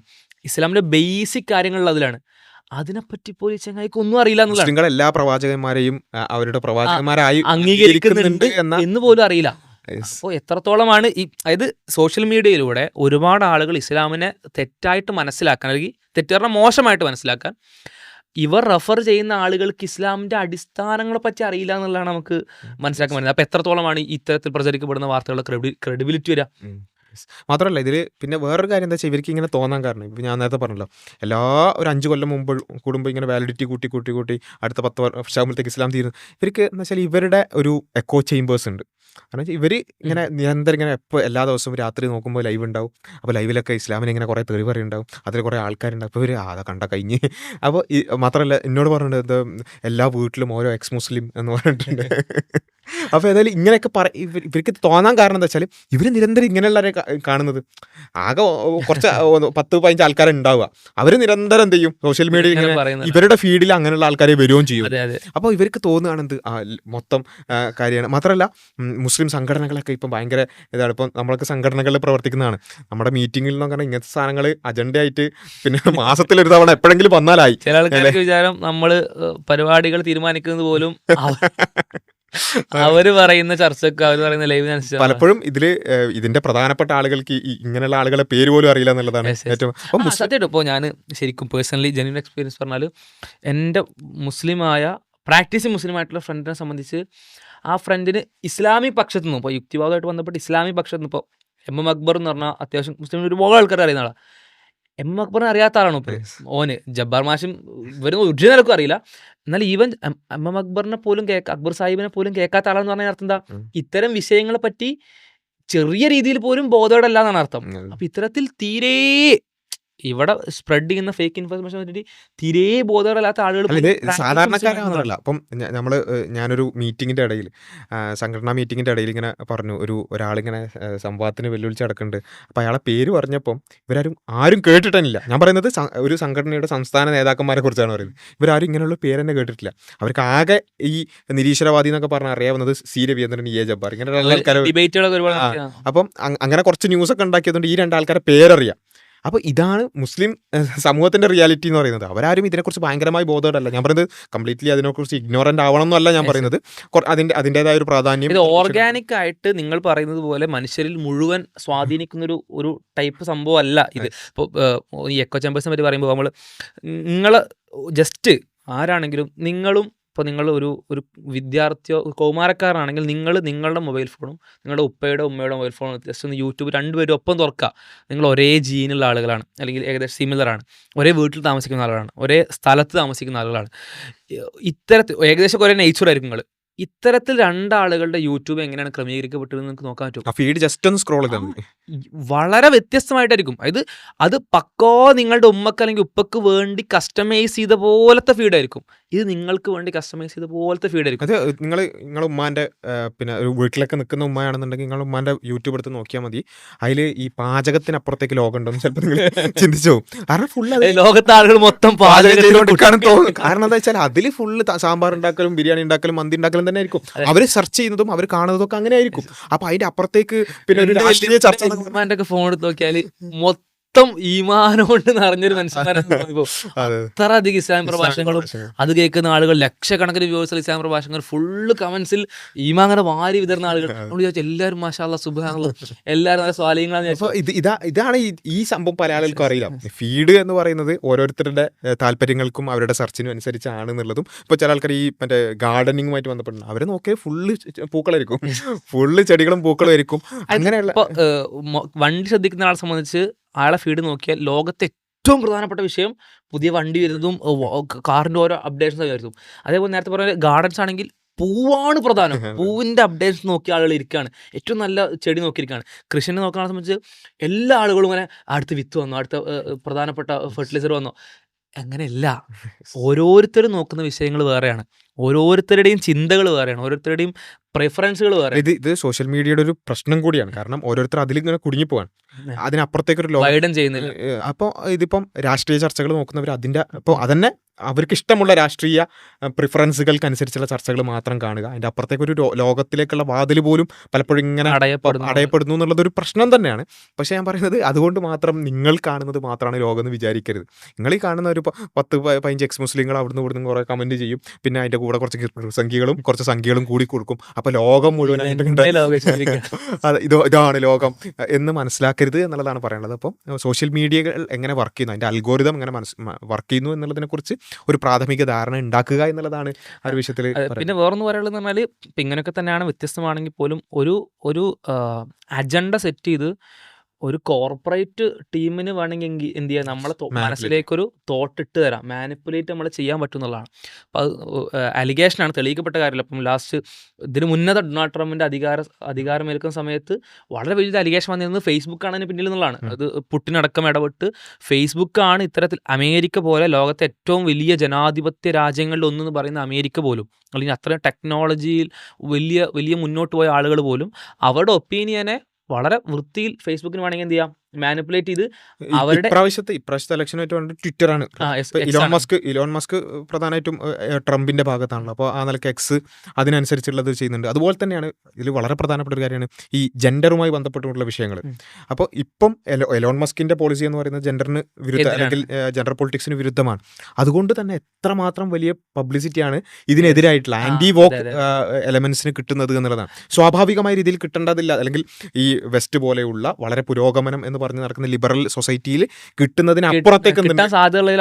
ഇസ്ലാമിന്റെ ബേസിക് കാര്യങ്ങളിൽ അതിലാണ് അതിനെപ്പറ്റി പോലും ചങ്ങായിക്ക് ഒന്നും അറിയില്ല എന്നുള്ളതാണ്. എല്ലാ പ്രവാചകന്മാരെയും അവരുടെ പ്രവാചകന്മാരായി അംഗീകരിക്കുന്നുണ്ട് എന്ന പോലും അറിയില്ല. അപ്പോൾ എത്രത്തോളമാണ് ഈ അതായത് സോഷ്യൽ മീഡിയയിലൂടെ ഒരുപാട് ആളുകൾ ഇസ്ലാമിനെ തെറ്റായിട്ട് മനസ്സിലാക്കാൻ അല്ലെങ്കിൽ തെറ്റുകാരണം മോശമായിട്ട് മനസ്സിലാക്കാൻ ഇവർ റെഫർ ചെയ്യുന്ന ആളുകൾക്ക് ഇസ്ലാമിന്റെ അടിസ്ഥാനങ്ങളെ പറ്റി അറിയില്ല എന്നുള്ളതാണ് നമുക്ക് മനസ്സിലാക്കാൻ പറ്റുന്നത്. അപ്പോൾ എത്രത്തോളമാണ് ഇത്തരത്തിൽ പ്രചരിക്കപ്പെടുന്ന വാർത്തകളുടെ ക്രെഡിബിലിറ്റി വരിക. മാത്രമല്ല ഇതിൽ പിന്നെ വേറൊരു കാര്യം എന്താ വെച്ചാൽ ഇവർക്ക് ഇങ്ങനെ തോന്നാൻ കാരണം. ഇപ്പോൾ ഞാൻ നേരത്തെ പറഞ്ഞല്ലോ എല്ലാ ഒരു അഞ്ച് കൊല്ലം മുമ്പ് കൂടുമ്പോൾ ഇങ്ങനെ വാലിഡിറ്റി കൂട്ടി കൂട്ടി കൂട്ടി അടുത്ത പത്ത് വർഷമാകുമ്പോഴത്തേക്ക് ഇസ്ലാം തീരുന്നു. ഇവർക്ക് എന്ന് വെച്ചാൽ ഇവരുടെ ഒരു എക്കോ ചേമ്പേഴ്സ് ഉണ്ട്. കാരണം ഇവർ ഇങ്ങനെ നിരന്തരം ഇങ്ങനെ എപ്പോൾ എല്ലാ ദിവസവും രാത്രി നോക്കുമ്പോൾ ലൈവ് ഉണ്ടാവും. അപ്പോൾ ലൈവിലൊക്കെ ഇസ്ലാമിനെ ഇങ്ങനെ കുറേ തെറി പറയുണ്ടാവും അതിൽ കുറേ ആൾക്കാരുണ്ടാവും. അപ്പോൾ ഇവർ അതാ കണ്ട കഴിഞ്ഞ്. അപ്പോൾ ഈ മാത്രമല്ല എന്നോട് പറഞ്ഞിട്ടുണ്ട് എന്താ എല്ലാ വീട്ടിലും ഓരോ എക്സ് മുസ്ലിം എന്ന് പറഞ്ഞിട്ടുണ്ട്. അപ്പോൾ ഏതായാലും ഇങ്ങനെയൊക്കെ പറ ഇവർക്ക് തോന്നാൻ കാരണം എന്താ വെച്ചാൽ ഇവർ നിരന്തരം ഇങ്ങനെയുള്ളവരെ കാണുന്നത്. ആകെ കുറച്ച് പത്ത് പതിനഞ്ച് ആൾക്കാരുണ്ടാവുക അവർ നിരന്തരം എന്ത് ചെയ്യും? സോഷ്യൽ മീഡിയ ഇങ്ങനെ ഇവരുടെ ഫീഡിൽ അങ്ങനെയുള്ള ആൾക്കാരെ വരികയും ചെയ്യും. അപ്പോൾ ഇവർക്ക് തോന്നുകയാണെന്ത് മൊത്തം കാര്യമാണ്. മാത്രമല്ല മുസ്ലിം സംഘടനകളൊക്കെ ഇപ്പം ഭയങ്കര ഇതാണ്. ഇപ്പം നമ്മളൊക്കെ സംഘടനകളിൽ പ്രവർത്തിക്കുന്നതാണ്. നമ്മുടെ മീറ്റിങ്ങിൽ നിന്നൊക്കെ ഇങ്ങനത്തെ സാധനങ്ങൾ അജണ്ടയായിട്ട് പിന്നെ മാസത്തിൽ ഒരു തവണ എപ്പോഴെങ്കിലും വന്നാലായി. ചില ആൾക്കാർക്ക് വിചാരം നമ്മൾ പരിപാടികൾ തീരുമാനിക്കുന്നത് പോലും അവർ പറയുന്ന ചർച്ചക്ക് അവർ പറയുന്ന ലൈവിനനുസരിച്ച് പലപ്പോഴും ഇതിൽ ഇതിന്റെ പ്രധാനപ്പെട്ട ആളുകൾക്ക് ഇങ്ങനെയുള്ള ആളുകളെ പേര് പോലും അറിയില്ല എന്നുള്ളതാണ്. ഏറ്റവും സത്യമായിട്ടും ഇപ്പോൾ ഞാൻ ശരിക്കും പേഴ്സണലി ജെന്യൂൻ എക്സ്പീരിയൻസ് പറഞ്ഞാൽ എന്റെ മുസ്ലിമായ പ്രാക്ടീസ് മുസ്ലിം ആയിട്ടുള്ള ഫ്രണ്ടിനെ സംബന്ധിച്ച് ആ ഫ്രണ്ടിന് ഇസ്ലാമിക് പക്ഷത്തു നിന്നും. ഇപ്പോൾ യുക്തിവാദമായിട്ട് ബന്ധപ്പെട്ട് ഇസ്ലാമിക് പക്ഷത്തു നിന്ന്. ഇപ്പോൾ എം എം അക്ബർ എന്ന് പറഞ്ഞാൽ അത്യാവശ്യം മുസ്ലിം ഒരുപാട് ആൾക്കാർ അറിയുന്ന ആളാണ് എം എം അക്ബറിനെ അറിയാത്ത ആളാണ് ഇപ്പോൾ. ഓന് ജബ്ബാർ മാഷും ഇവരും ഒരു നിലക്കും അറിയില്ല. എന്നാൽ ഈവൻ എം എം അക്ബറിനെ പോലും കേൾക്ക അക്ബർ സാഹിബിനെ പോലും കേൾക്കാത്ത ആളെന്ന് പറഞ്ഞാൽ അർത്ഥം എന്താ? ഇത്തരം വിഷയങ്ങളെ പറ്റി ചെറിയ രീതിയിൽ പോലും ബോധോടല്ല എന്നാണ് അർത്ഥം അപ്പൊ ഇത്തരത്തിൽ തീരെ ഇവിടെ സ്പ്രെഡ് ചെയ്യുന്ന ഫേക്ക് ഇൻഫർമേഷൻ പറ്റി തീരെ ബോധവരല്ലാത്ത ആളുകൾ സാധാരണക്കാരല്ല സാധാരണക്കാരാണെന്നല്ല അപ്പം നമ്മൾ ഞാനൊരു മീറ്റിങ്ങിന്റെ ഇടയിൽ സംഘടനാ മീറ്റിങ്ങിന്റെ ഇടയിൽ ഇങ്ങനെ പറഞ്ഞു. ഒരു ഒരാളിങ്ങനെ സംവാദത്തിന് വെല്ലുവിളിച്ച് നടക്കുന്നുണ്ട് അപ്പം അയാളെ പേര് പറഞ്ഞപ്പം ഇവരാരും ആരും കേട്ടിട്ടില്ല ഞാൻ പറയുന്നത് ഒരു സംഘടനയുടെ സംസ്ഥാന നേതാക്കന്മാരെ കുറിച്ചാണ് പറയുന്നത്. ഇവരാരും ഇങ്ങനെയുള്ള പേര് തന്നെ കേട്ടിട്ടില്ല. അവർക്ക് ആകെ ഈ നിരീശ്വരവാദി എന്നൊക്കെ പറഞ്ഞാൽ അറിയാവുന്നത് സി രവീന്ദ്രൻ എ ജബ്ബാർ. ഇങ്ങനെ. അപ്പം അങ്ങനെ കുറച്ച് ന്യൂസൊക്കെ ഉണ്ടാക്കിയതുകൊണ്ട് ഈ രണ്ടാൾക്കാരെ പേരറിയാം. അപ്പോൾ ഇതാണ് മുസ്ലിം സമൂഹത്തിന്റെ റിയാലിറ്റി എന്ന് പറയുന്നത്. അവരാരും ഇതിനെക്കുറിച്ച് ഭയങ്കരമായി ബോധവരല്ല ഞാൻ പറയുന്നത് കംപ്ലീറ്റ്ലി അതിനെക്കുറിച്ച് ഇഗ്നോറന്റ് ആവണം എന്നല്ല ഞാൻ പറയുന്നത്. അതിന്റെ അതിന്റെതായ ഒരു പ്രാധാന്യം ഇത് ഓർഗാനിക് ആയിട്ട് നിങ്ങൾ പറയുന്നത് പോലെ മനുഷ്യരിൽ മുഴുവൻ സ്വാധീനിക്കുന്ന ഒരു ഒരു ടൈപ്പ് സംഭവം അല്ല ഇത് ഇപ്പോൾ ഈ എക്കോ ചാമ്പേഴ്സിനെ പറ്റി പറയുമ്പോൾ നമ്മൾ നിങ്ങൾ ജസ്റ്റ് ആരാണെങ്കിലും നിങ്ങളും ഇപ്പോൾ നിങ്ങൾ ഒരു ഒരു വിദ്യാർത്ഥിയോ കൗമാരക്കാരനാണെങ്കിൽ നിങ്ങൾ നിങ്ങളുടെ മൊബൈൽ ഫോണും നിങ്ങളുടെ ഉപ്പയുടെ ഉമ്മയുടെ മൊബൈൽ ഫോണും ജസ്റ്റ് ഒന്ന് യൂട്യൂബ് രണ്ടുപേരും ഒപ്പം തുറക്കുക. നിങ്ങൾ ഒരേ ജീനുള്ള ആളുകളാണ്. അല്ലെങ്കിൽ ഏകദേശം സിമിലറാണ് ഒരേ വീട്ടിൽ താമസിക്കുന്ന ആളുകളാണ്. ഒരേ സ്ഥലത്ത് താമസിക്കുന്ന ആളുകളാണ്. ഇത്തരത്തിൽ ഏകദേശം ഒരേ നേച്ചറായിരിക്കും നിങ്ങൾ ഇത്തരത്തിൽ രണ്ടാളുകളുടെ യൂട്യൂബ് എങ്ങനെയാണ് ക്രമീകരിക്കപ്പെട്ടതെന്ന് നിങ്ങൾക്ക് നോക്കാൻ പറ്റും ഫീഡ് ജസ്റ്റ് ഒന്ന് സ്ക്രോൾ ചെയ്താൽ വളരെ വ്യത്യസ്തമായിട്ടായിരിക്കും. അതായത് അത് പക്കോ നിങ്ങളുടെ ഉമ്മക്ക് അല്ലെങ്കിൽ ഉപ്പക്ക് വേണ്ടി കസ്റ്റമൈസ് ചെയ്ത പോലത്തെ ഫീഡായിരിക്കും ഇത് നിങ്ങൾക്ക് വേണ്ടി കസ്റ്റമൈസ് ചെയ്ത പോലത്തെ ഫീഡ് ആയിരിക്കും. അതെ നിങ്ങൾ നിങ്ങൾ ഉമ്മാന്റെ പിന്നെ ഒരു വീട്ടിലൊക്കെ നിൽക്കുന്ന ഉമ്മയാണെന്നുണ്ടെങ്കിൽ നിങ്ങൾ ഉമ്മാന്റെ യൂട്യൂബ് എടുത്ത് നോക്കിയാൽ മതി. അതിൽ ഈ പാചകത്തിനപ്പുറത്തേക്ക് ലോകം ഉണ്ടോ എന്ന് ചിലപ്പോൾ നിങ്ങൾ ചിന്തിച്ചു പോകും. കാരണം ഫുൾ ലോകത്തെ ആളുകൾ മൊത്തം പാചകം തോന്നും. കാരണം എന്താ വെച്ചാൽ അതിൽ ഫുള്ള് സാമ്പാർ ഉണ്ടാക്കലും ബിരിയാണി ഉണ്ടാക്കലും മന്തി ഉണ്ടാക്കലും തന്നെ ആയിരിക്കും. അവർ സെർച്ച് ചെയ്യുന്നതും അവർ കാണുന്നതും ഒക്കെ അങ്ങനെ ആയിരിക്കും. അപ്പൊ അതിന്റെ അപ്പുറത്തേക്ക് പിന്നെ ഒരു രാഷ്ട്രീയ ചർച്ച ഫോൺ എടുത്ത് നോക്കിയാൽ മൊത്തം ഈമാനം കൊണ്ട് നിറഞ്ഞൊരു മനുഷ്യന്മാരാണ്. അത്ര അധികം ഇസ്ലാം പ്രഭാഷണങ്ങളും. അത് കേൾക്കുന്ന ആളുകൾ ലക്ഷക്കണക്കിന് വ്യൂവേഴ്സ് ഇസ്ലാം പ്രഭാഷണങ്ങൾ ഫുള്ള് കമന്റ്സിൽ ഈമാ അങ്ങനെ വാരി വിതർന്ന ആളുകൾ. നമ്മൾ വിചാരിച്ചു എല്ലാവരും മാഷാല്ല സുബാനുള്ള എല്ലാവരും നല്ല ഇത് ഇതാണ് ഈ- സംഭവം പല ആളുകൾക്കും അറിയില്ല. ഫീഡ് എന്ന് പറയുന്നത് ഓരോരുത്തരുടെ താല്പര്യങ്ങൾക്കും അവരുടെ സെർച്ചിനും അനുസരിച്ചാണ് എന്നുള്ളതും. ഇപ്പൊ ചില ആൾക്കാർ ഈ മറ്റേ ഗാർഡനിങ്ങുമായിട്ട് ബന്ധപ്പെട്ടുണ്ട് അവരെ നോക്കിയാൽ ഫുള്ള് പൂക്കളായിരിക്കും. ഫുള്ള് ചെടികളും പൂക്കളും ആയിരിക്കും. അങ്ങനെയുള്ള വണ്ടി ശ്രദ്ധിക്കുന്ന ആളെ സംബന്ധിച്ച് അയാളെ ഫീഡ് നോക്കിയാൽ ലോകത്തെ ഏറ്റവും പ്രധാനപ്പെട്ട വിഷയം പുതിയ വണ്ടി വരുന്നതും കാറിന്റെ ഓരോ അപ്ഡേഷൻസ് വരുന്നതും. അതേപോലെ നേരത്തെ പറഞ്ഞ ഗാർഡൻസ് ആണെങ്കിൽ പൂവാണ് പ്രധാനം. പൂവിന്റെ അപ്ഡേറ്റ്സ് നോക്കിയ ആളുകൾ ഇരിക്കുകയാണ് ഏറ്റവും നല്ല ചെടി നോക്കിയിരിക്കുകയാണ് കൃഷിനെ നോക്കുന്ന സംബന്ധിച്ച് എല്ലാ ആളുകളും ഇങ്ങനെ അടുത്ത് വിത്ത് വന്നോ അടുത്ത പ്രധാനപ്പെട്ട ഫെർട്ടിലൈസർ വന്നോ. അങ്ങനെയല്ല. ഓരോരുത്തരും നോക്കുന്ന വിഷയങ്ങൾ വേറെയാണ്. ഓരോരുത്തരുടെയും ചിന്തകൾ വേറെയാണ്. ഓരോരുത്തരുടെയും പ്രിഫറൻസുകൾ വേറെ ഇത് ഇത് സോഷ്യൽ മീഡിയയുടെ ഒരു പ്രശ്നം കൂടിയാണ്. കാരണം ഓരോരുത്തർ അതിലിങ്ങനെ കുടുങ്ങി പോവാണ് അതിനപ്പുറത്തേക്കൊരു ലോകം ചെയ്യുന്നില്ല. അപ്പോൾ ഇതിപ്പം രാഷ്ട്രീയ ചർച്ചകൾ നോക്കുന്നവർ അതിന്റെ അപ്പോൾ അതന്നെ അവർക്ക് ഇഷ്ടമുള്ള രാഷ്ട്രീയ പ്രിഫറൻസുകൾക്കനുസരിച്ചുള്ള ചർച്ചകൾ മാത്രം കാണുക. അതിന്റെ അപ്പുറത്തേക്കൊരു ലോകത്തിലേക്കുള്ള വാതിൽ പോലും പലപ്പോഴും ഇങ്ങനെ അടയപ്പെടുന്നു. അടയപ്പെടുന്നു എന്നുള്ളത് ഒരു പ്രശ്നം തന്നെയാണ്. പക്ഷേ ഞാൻ പറയുന്നത് അതുകൊണ്ട് മാത്രം നിങ്ങൾ കാണുന്നത് മാത്രമാണ് ലോകം എന്ന് വിചാരിക്കരുത്. നിങ്ങൾ ഈ കാണുന്ന ഒരു പത്ത് പതിനഞ്ച് എക്സ് മുസ്ലിങ്ങൾ അവിടുന്ന് ഇവിടുന്ന് കുറേ കമന്റ് ചെയ്യും. പിന്നെ അതിന്റെ കൂടെ കുറച്ച് സംഖ്യകളും കുറച്ച് സംഖ്യകളും കൂടി കൊടുക്കും. അപ്പോൾ ലോകം മുഴുവനായിട്ട്. അതെ ഇതാണ് ലോകം എന്ന് മനസ്സിലാക്കരുത് എന്നുള്ളതാണ് പറയാനുള്ളത് അപ്പം സോഷ്യൽ മീഡിയകൾ എങ്ങനെ വർക്ക് ചെയ്യുന്നു? അതിന്റെ അൽഗോരിതം എങ്ങനെ മനസ്സ് വർക്ക് ചെയ്യുന്നു എന്നുള്ളതിനെക്കുറിച്ച് ഒരു പ്രാഥമിക ധാരണ ഉണ്ടാക്കുക എന്നുള്ളതാണ് ആ ഒരു വിഷയത്തിൽ പിന്നെ വേറൊന്ന് പറയാനുള്ളത് പറഞ്ഞാൽ ഇപ്പം ഇങ്ങനെയൊക്കെ തന്നെയാണ് വ്യത്യസ്തമാണെങ്കിൽ പോലും ഒരു ഒരു അജണ്ട സെറ്റ് ചെയ്ത് ഒരു കോർപ്പറേറ്റ് ടീമിന് വേണമെങ്കിൽ എന്ത് ചെയ്യാം? നമ്മളെ. മനസ്സിലേക്കൊരു തോട്ട് ഇട്ട് തരാം. മാനിപ്പുലേറ്റ് നമ്മൾ ചെയ്യാൻ പറ്റും എന്നുള്ളതാണ് അപ്പം അത് അലിഗേഷനാണ് തെളിയിക്കപ്പെട്ട കാര്യമില്ല. അപ്പം ലാസ്റ്റ് ഇതിന് മുന്നേ ഡൊണാൾഡ് ട്രംപിന്റെ അധികാര അധികാരമേൽക്കുന്ന സമയത്ത് വളരെ വലിയ അലിഗേഷൻ വന്നിരുന്നത് ഫേസ്ബുക്കാണ് അതിന് പിന്നിൽ നിന്നുള്ളതാണ് ഉം. അത് പുട്ടിനടക്കം ഇടപെട്ട് ഫേസ്ബുക്കാണ് ഇത്തരത്തിൽ അമേരിക്ക പോലെ ലോകത്തെ ഏറ്റവും വലിയ ജനാധിപത്യ രാജ്യങ്ങളിൽ ഒന്നെന്ന് പറയുന്ന അമേരിക്ക പോലും. അല്ലെങ്കിൽ അത്രയും ടെക്നോളജിയിൽ വലിയ വലിയ മുന്നോട്ട് പോയ ആളുകൾ പോലും അവരുടെ ഒപ്പീനിയനെ വളരെ വൃത്തിയിൽ ഫേസ്ബുക്കിന് വേണമെങ്കിൽ എന്ത് ചെയ്യാം? മാനിപ്പുലേറ്റ് ചെയ്ത് അവരുടെ- ഇപ്രാവശ്യത്തെ ഇപ്രാവശ്യത്തെ ഇലക്ഷൻ ആയിട്ട് ട്വിറ്ററാണ് ഇലോൺ മസ്ക് ഇലോൺ മസ്ക് പ്രധാനമായിട്ടും ട്രംപിന്റെ ഭാഗത്താണല്ലോ. അപ്പോൾ ആ നിലയ്ക്ക് എക്സ് അതിനനുസരിച്ചുള്ളത് ചെയ്യുന്നുണ്ട്. അതുപോലെ തന്നെയാണ് ഇതിൽ വളരെ പ്രധാനപ്പെട്ട ഒരു കാര്യമാണ് ഈ ജെൻഡറുമായി ബന്ധപ്പെട്ടുള്ള വിഷയങ്ങൾ അപ്പോൾ ഇപ്പം എലോൺ മസ്കിന്റെ പോളിസി എന്ന് പറയുന്നത് ജെൻഡറിന് വിരുദ്ധ അല്ലെങ്കിൽ ജെൻഡർ പൊളിറ്റിക്സിന് വിരുദ്ധമാണ്. അതുകൊണ്ട് തന്നെ എത്രമാത്രം വലിയ പബ്ലിസിറ്റിയാണ് ഇതിനെതിരായിട്ടുള്ള ആന്റി വോക്ക് എലമെന്റ്സിന് കിട്ടുന്നത് എന്നുള്ളതാണ്. സ്വാഭാവികമായ രീതിയിൽ കിട്ടേണ്ടതില്ല. അല്ലെങ്കിൽ ഈ വെസ്റ്റ് പോലെയുള്ള വളരെ പുരോഗമനം എന്ന് പറഞ്ഞ് നടക്കുന്ന ലിബറൽ സൊസൈറ്റിയിൽ കിട്ടുന്നതിന് അപ്പുറത്തേക്ക് കിട്ടാൻ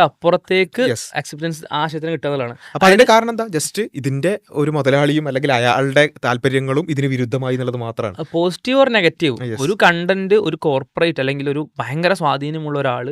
അപ്പുറത്തേക്ക്. അക്സെപ്റ്റൻസ് ആശയത്തിന് കിട്ടുന്നതാണ്. അപ്പൊ അതിന്റെ കാരണം എന്താ? ജസ്റ്റ് ഇതിന്റെ ഒരു മുതലാളിയും അല്ലെങ്കിൽ അയാളുടെ താല്പര്യങ്ങളും ഇതിന് വിരുദ്ധമായി എന്നുള്ളത് മാത്രമാണ്. പോസിറ്റീവ് ഓർ നെഗറ്റീവ് ഒരു കണ്ടന്റ് ഒരു കോർപ്പറേറ്റ് അല്ലെങ്കിൽ ഒരു ഭയങ്കര സ്വാധീനമുള്ള ഒരാൾ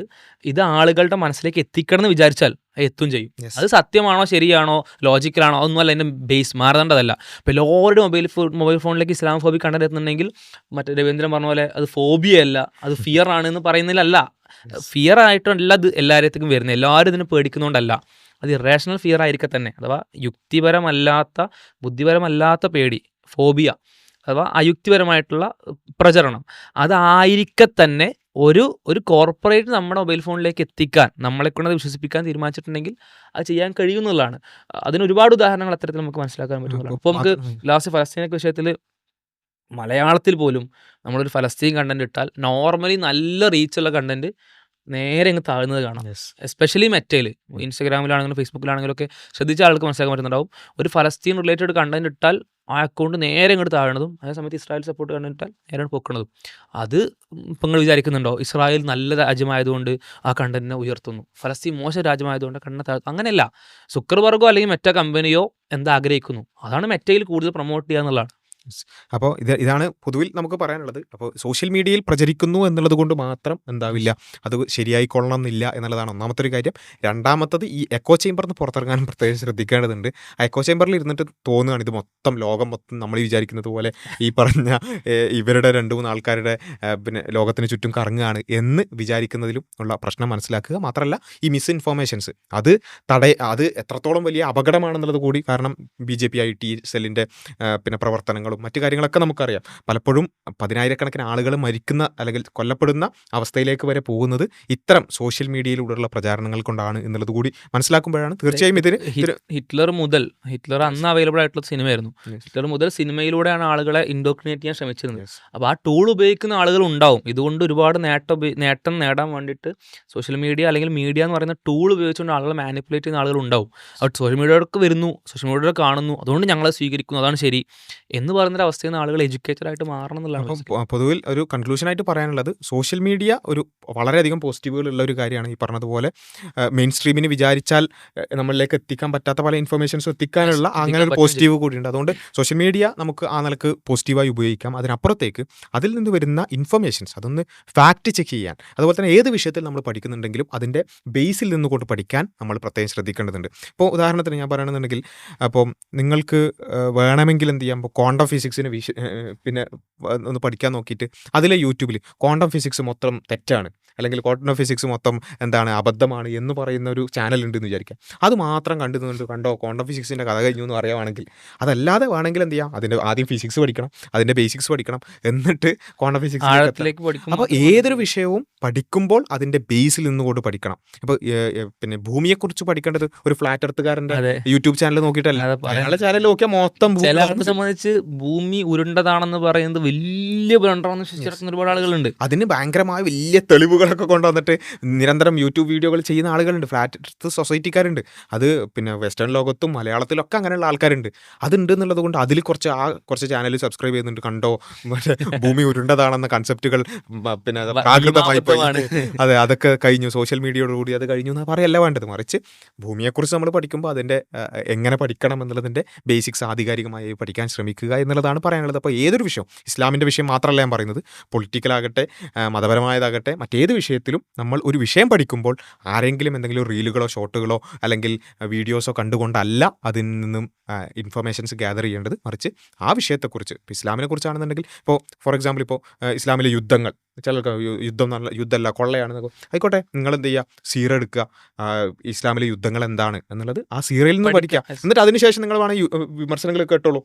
ഇത് ആളുകളുടെ മനസ്സിലേക്ക് എത്തിക്കണം എന്ന് വിചാരിച്ചാൽ എത്തും ചെയ്യും. അത് സത്യമാണോ ശരിയാണോ ലോജിക്കലാണോ അതൊന്നും അല്ല എന്റെ ബേസ് മാറേണ്ടതല്ല. ഇപ്പൊ എല്ലാവരുടെ മൊബൈൽ മൊബൈൽ ഫോണിലേക്ക് ഇസ്ലാം ഫോബി കണ്ടന്റ് എത്തുന്നുണ്ടെങ്കിൽ മറ്റേ രവീന്ദ്രൻ പറഞ്ഞ പോലെ അത് ഫോബിയല്ല അത് ഫിയർ ആണ് എന്ന് പറയുന്നതിലല്ല. ഫിയർ ആയിട്ടല്ല അത് എല്ലാവരത്തേക്കും വരുന്നത്. എല്ലാവരും ഇതിനെ പേടിക്കുന്നതുകൊണ്ടല്ല അത് ഇറേഷണൽ ഫിയർ ആയിരിക്കെ തന്നെ. അഥവാ യുക്തിപരമല്ലാത്ത ബുദ്ധിപരമല്ലാത്ത പേടി ഫോബിയ അഥവാ അയുക്തിപരമായിട്ടുള്ള പ്രചരണം. അതായിരിക്കെ തന്നെ ഒരു ഒരു കോർപ്പറേറ്റ് നമ്മുടെ മൊബൈൽ ഫോണിലേക്ക് എത്തിക്കാൻ നമ്മളെ കൊണ്ട് വിശ്വസിപ്പിക്കാൻ തീരുമാനിച്ചിട്ടുണ്ടെങ്കിൽ അത് ചെയ്യാൻ കഴിയുന്നതാണ് അതിന് ഒരുപാട് ഉദാഹരണങ്ങൾ അത്തരത്തിൽ നമുക്ക് മനസ്സിലാക്കാൻ പറ്റുന്നുള്ളൂ അപ്പോൾ നമുക്ക് ലാസ്റ്റ് ഫലസ്തീനൊക്കെ വിഷയത്തിൽ മലയാളത്തിൽ പോലും നമ്മളൊരു ഫലസ്തീൻ കണ്ടന്റ് ഇട്ടാൽ നോർമലി നല്ല റീച്ചുള്ള കണ്ടന്റ് നേരെ അങ്ങ് താഴ്ന്നത് കാണാം. എസ്പെഷ്യലി മെറ്റയിൽ ഇൻസ്റ്റാഗ്രാമിലാണെങ്കിലും ഫേസ്ബുക്കിലാണെങ്കിലും ഒക്കെ ശ്രദ്ധിച്ച ആൾക്ക് മനസ്സിലാക്കാൻ പറ്റുന്നുണ്ടാവും ഒരു ഫലസ്തീൻ റിലേറ്റഡ് കണ്ടന്റ് ഇട്ടാൽ ആ അക്കൗണ്ട് നേരെ ഇങ്ങോട്ട് താഴണതും അതേ സമയത്ത് ഇസ്രായേൽ സപ്പോർട്ട് കണ്ടിട്ടാൽ നേരെ പൊക്കണതും അത് ഇപ്പം നിങ്ങൾ വിചാരിക്കുന്നുണ്ടോ? ഇസ്രായേൽ നല്ല രാജ്യമായതുകൊണ്ട് ആ കണ്ടന്റിനെ ഉയർത്തുന്നു. ഫലസ്തീൻ മോശം രാജ്യമായതുകൊണ്ട് കണ്ടന്റ് താഴ്ത്തു അങ്ങനെയല്ല. സുക്കർബർഗോ അല്ലെങ്കിൽ മെറ്റ കമ്പനിയോ എന്താഗ്രഹിക്കുന്നു അതാണ് മെറ്റയിൽ കൂടുതൽ പ്രൊമോട്ട് ചെയ്യുക എന്നുള്ളതാണ്. അപ്പോൾ ഇത് ഇതാണ് പൊതുവിൽ നമുക്ക് പറയാനുള്ളത്. അപ്പോൾ സോഷ്യൽ മീഡിയയിൽ പ്രചരിക്കുന്നു എന്നുള്ളത് കൊണ്ട് മാത്രം എന്താവില്ല. അത് ശരിയായിക്കൊള്ളണം എന്നില്ല എന്നുള്ളതാണ് ഒന്നാമത്തെ ഒരു കാര്യം. രണ്ടാമത്തത് ഈ എക്കോ ചേമ്പറിൽ നിന്ന് പുറത്തിറങ്ങാനും പ്രത്യേകം ശ്രദ്ധിക്കേണ്ടതുണ്ട്. ആ എക്കോ ചേമ്പറിൽ ഇരുന്നിട്ട് തോന്നുകയാണ് ഇത് മൊത്തം ലോകം മൊത്തം നമ്മൾ വിചാരിക്കുന്നത് പോലെ ഈ പറഞ്ഞ ഇവരുടെ രണ്ട് മൂന്ന് ആൾക്കാരുടെ പിന്നെ ലോകത്തിന് ചുറ്റും കറങ്ങുകയാണ് എന്ന് വിചാരിക്കുന്നതിലും ഉള്ള പ്രശ്നം മനസ്സിലാക്കുക മാത്രമല്ല ഈ മിസ്ഇൻഫോർമേഷൻസ്. അത് തടയ അത് എത്രത്തോളം വലിയ അപകടമാണെന്നുള്ളത് കൂടി കാരണം B J P I T സെല്ലിന്റെ പിന്നെ പ്രവർത്തനങ്ങളും മറ്റു കാര്യങ്ങളൊക്കെ നമുക്കറിയാം. പലപ്പോഴും പതിനായിരക്കണക്കിന് ആളുകൾ മരിക്കുന്ന അല്ലെങ്കിൽ കൊല്ലപ്പെടുന്ന അവസ്ഥയിലേക്ക് വരെ പോകുന്നത് ഇത്തരം സോഷ്യൽ മീഡിയയിലൂടെയുള്ള പ്രചാരണങ്ങൾ കൊണ്ടാണ് എന്നുള്ളത് കൂടി മനസ്സിലാക്കുമ്പോഴാണ് തീർച്ചയായും ഇതിന് ഹിറ്റ്ലർ മുതൽ ഹിറ്റ്ലർ അന്ന് അവൈലബിൾ ആയിട്ടുള്ള സിനിമയായിരുന്നു. ഹിറ്റ്ലർ മുതൽ സിനിമയിലൂടെയാണ് ആളുകളെ ഇൻഡോക്രിനേറ്റ് ചെയ്യാൻ ശ്രമിച്ചിരുന്നത്. അപ്പോൾ ആ ടൂൾ ഉപയോഗിക്കുന്ന ആളുകൾ ഉണ്ടാവും. ഇതുകൊണ്ട് ഒരുപാട് നേട്ടം നേട്ടം നേടാൻ വേണ്ടിയിട്ട് സോഷ്യൽ മീഡിയ അല്ലെങ്കിൽ മീഡിയ എന്ന് പറയുന്ന ടൂൾ ഉപയോഗിച്ചുകൊണ്ട് ആളുകളെ മാനിപ്പുലേറ്റ് ചെയ്യുന്ന ആളുകൾ ഉണ്ടാവും. അവർ സോഷ്യൽ മീഡിയയിലൊക്കെ വരുന്നു സോഷ്യൽ മീഡിയയിൽ കാണുന്നു അതുകൊണ്ട് ഞങ്ങളെ സ്വീകരിക്കുന്നു അതാണ് ശരി. എന്ന് പറയുന്ന അവസ്ഥയിൽ നിന്ന് ആളുകൾ എഡ്യൂക്കേറ്റഡ് ആയിട്ട് മാറണം എന്നുള്ളതാണ് പൊതുവിൽ ഒരു കൺക്ലൂഷനായിട്ട് പറയാനുള്ളത് സോഷ്യൽ മീഡിയ ഒരു വളരെയധികം പോസിറ്റീവുകളുള്ള ഒരു കാര്യമാണ്. ഈ പറഞ്ഞതുപോലെ മെയിൻ സ്ട്രീമിന് വിചാരിച്ചാൽ നമ്മളിലേക്ക് എത്തിക്കാൻ പറ്റാത്ത പല ഇൻഫർമേഷൻസും എത്തിക്കാനുള്ള അങ്ങനെ ഒരു പോസിറ്റീവ് കൂടിയുണ്ട്. അതുകൊണ്ട് സോഷ്യൽ മീഡിയ നമുക്ക് ആ നിലയ്ക്ക് പോസിറ്റീവായി ഉപയോഗിക്കാം. അതിനപ്പുറത്തേക്ക് അതിൽ നിന്ന് വരുന്ന ഇൻഫർമേഷൻസ് അതൊന്ന് ഫാക്ട് ചെക്ക് ചെയ്യാൻ അതുപോലെ തന്നെ ഏത് വിഷയത്തിൽ നമ്മൾ പഠിക്കുന്നുണ്ടെങ്കിലും അതിന്റെ ബേസിൽ നിന്നുകൊണ്ട് പഠിക്കാൻ നമ്മൾ പ്രത്യേകം ശ്രദ്ധിക്കേണ്ടതുണ്ട്. ഇപ്പോൾ ഉദാഹരണത്തിന് ഞാൻ പറയണമെന്നുണ്ടെങ്കിൽ അപ്പോൾ നിങ്ങൾക്ക് വേണമെങ്കിൽ എന്ത് ചെയ്യാം? ഇപ്പോൾ ക്വാണ്ടം ഫിസിക്സിന് വിശ പിന്നെ ഒന്ന് പഠിക്കാൻ നോക്കിയിട്ട് അതിലെ യൂട്യൂബിൽ ക്വാണ്ടം ഫിസിക്സ് മൊത്തം തെറ്റാണ്. അല്ലെങ്കിൽ ക്വാണ്ടം ഫിസിക്സ് മൊത്തം എന്താണ് അബദ്ധമാണ് എന്ന് പറയുന്ന ഒരു ചാനൽ ഉണ്ടെന്ന് വിചാരിക്കുക. അത് മാത്രം കണ്ടു നിന്നിട്ട് കണ്ടോ ക്വാണ്ടം ഫിസിക്സിന്റെ കഥ കഴിഞ്ഞു എന്ന് അറിയുവാണെങ്കിൽ അതല്ലാതെ വേണമെങ്കിൽ എന്ത് ചെയ്യാം അതിന്റെ ആദ്യം ഫിസിക്സ് പഠിക്കണം. അതിന്റെ ബേസിക്സ് പഠിക്കണം. എന്നിട്ട് ക്വാണ്ടം ഫിസിക്സ് പഠിക്കണം അപ്പോൾ ഏതൊരു വിഷയവും പഠിക്കുമ്പോൾ അതിന്റെ ബേസിൽ നിന്നുകൊണ്ട് പഠിക്കണം. ഇപ്പോൾ പിന്നെ ഭൂമിയെക്കുറിച്ച് പഠിക്കേണ്ടത് ഒരു ഫ്ലാറ്റ് എർത്തുകാരന്റെ. യൂട്യൂബ് ചാനൽ നോക്കിയിട്ടല്ല. അയാളുടെ ചാനൽ നോക്കിയാൽ മൊത്തം സംബന്ധിച്ച് ഭൂമി ഉരുണ്ടതാണെന്ന് പറയുന്നത് വലിയ ബ്ലണ്ടറാണെന്ന് വിശ്വസിച്ച് ഒരുപാട് ആളുകളുണ്ട്. അതിന് ഭയങ്കരമായ വലിയ തെളിവുകളൊക്കെ കൊണ്ടുവന്നിട്ട് നിരന്തരം യൂട്യൂബ് വീഡിയോകൾ ചെയ്യുന്ന ആളുകളുണ്ട്. ഫ്ലാറ്റ് എർത്ത് സൊസൈറ്റിക്കാരുണ്ട്. അത് പിന്നെ വെസ്റ്റേൺ ലോകത്തും മലയാളത്തിലും ഒക്കെ അങ്ങനെയുള്ള ആൾക്കാരുണ്ട്. അതുണ്ട് എന്നുള്ളത് കൊണ്ട് അതിൽ കുറച്ച് ആ കുറച്ച് ചാനൽ സബ്സ്ക്രൈബ് ചെയ്യുന്നുണ്ട്. കണ്ടോ മറ്റേ ഭൂമി ഉരുണ്ടതാണെന്ന കൺസെപ്റ്റുകൾ പിന്നെ പ്രാകൃതമായി അതെ അതൊക്കെ കഴിഞ്ഞു. സോഷ്യൽ മീഡിയയോടുകൂടി അത് കഴിഞ്ഞു എന്ന് പറയല്ല വേണ്ടത്. മറിച്ച് ഭൂമിയെക്കുറിച്ച് നമ്മൾ പഠിക്കുമ്പോൾ അതിന്റെ എങ്ങനെ പഠിക്കണം എന്നുള്ളതിന്റെ ബേസിക്സ് ആധികാരികമായി പഠിക്കാൻ ശ്രമിക്കുക എന്നുള്ളതാണ് പറയാനുള്ളത്. അപ്പോൾ ഏതൊരു വിഷയം ഇസ്ലാമിന്റെ വിഷയം മാത്രമല്ല ഞാൻ പറയുന്നത്. പൊളിറ്റിക്കലാകട്ടെ മതപരമായതാകട്ടെ മറ്റേത് വിഷയത്തിലും നമ്മൾ ഒരു വിഷയം പഠിക്കുമ്പോൾ ആരെങ്കിലും എന്തെങ്കിലും റീലുകളോ ഷോർട്ടുകളോ അല്ലെങ്കിൽ വീഡിയോസോ കണ്ടുകൊണ്ടല്ല അതിൽ നിന്നും ഇൻഫർമേഷൻസ് ഗ്യാദർ ചെയ്യേണ്ടത്. മറിച്ച് ആ വിഷയത്തെക്കുറിച്ച് ഇപ്പോൾ ഇസ്ലാമിനെ കുറിച്ചാണെന്നുണ്ടെങ്കിൽ ഇപ്പോൾ ഫോർ എക്സാമ്പിൾ ഇപ്പോൾ ഇസ്ലാമിലെ യുദ്ധങ്ങൾ ചിലർക്ക് യുദ്ധം നല്ല യുദ്ധമല്ല കൊള്ളയാണ് ആയിക്കോട്ടെ നിങ്ങൾ എന്ത് ചെയ്യുക സീറ എടുക്കുക ഇസ്ലാമിലെ യുദ്ധങ്ങൾ എന്താണ് എന്നുള്ളത് ആ സീറയിൽ നിന്ന് പഠിക്കാം. പഠിക്കുക എന്നിട്ട് അതിനുശേഷം നിങ്ങൾ വേണമെങ്കിൽ വിമർശനങ്ങൾ കേട്ടോളൂ